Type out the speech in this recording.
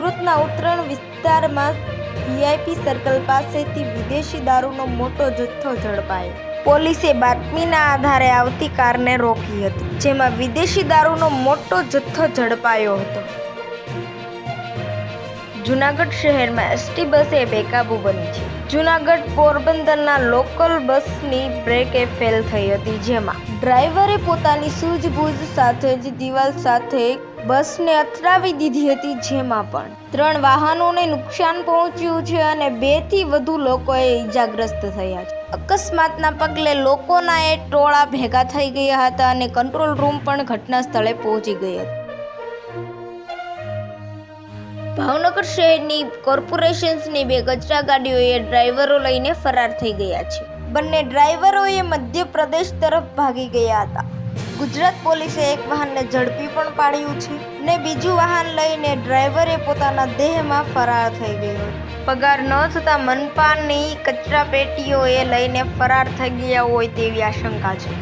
સુરતના ઉત્તરાયણ વિસ્તારમાં VIP circle પાસેથી વિદેશી દારૂનો મોટો જથ્થો ઝડપાયો. પોલીસે બાતમીના આધારે આવતી કારને રોકી હતી, જેમાં વિદેશી દારૂનો મોટો જથ્થો ઝડપાયો હતો. જુનાગઢ શહેરમાં એસટી બસે બેકાબુ બની છે. જુનાગઢ પોરબંદરના લોકલ બસની બ્રેકે ફેલ થઈ હતી, જેમાં ડ્રાઈવરે પોતાની સૂઝબૂઝ સાથે જ દિવાલ સાથે બસને અથડાવી દીધી હતી જેમાં પણ ત્રણ વાહનોને નુકસાન પહોંચ્યું છે અને બેથી વધુ લોકોએ ઈજાગ્રસ્ત થયા છે. અકસ્માતના પગલે લોકોના એ ટોળા ભેગા થઈ ગયા હતા અને કંટ્રોલ રૂમ પણ ઘટના સ્થળે પહોંચી ગઈ હતી. ભાવનગર શહેરની કોર્પોરેશન્સની બે કચરા ગાડીઓએ ડ્રાઈવરો લઈને ફરાર થઈ ગયા છે. બંને ડ્રાઈવરોએ મધ્યપ્રદેશ તરફ ભાગી ગયા હતા. ગુજરાત પોલીસે એક વાહનને ઝડપી પણ પાડ્યું છે ને બીજું વાહન લઈને ડ્રાઈવરે પોતાના દેહમાં ફરાર થઈ ગયો. પગાર ન થતા મનપાની કચરા પેટીઓએ લઈને ફરાર થઈ ગયા હોય તેવી આશંકા છે.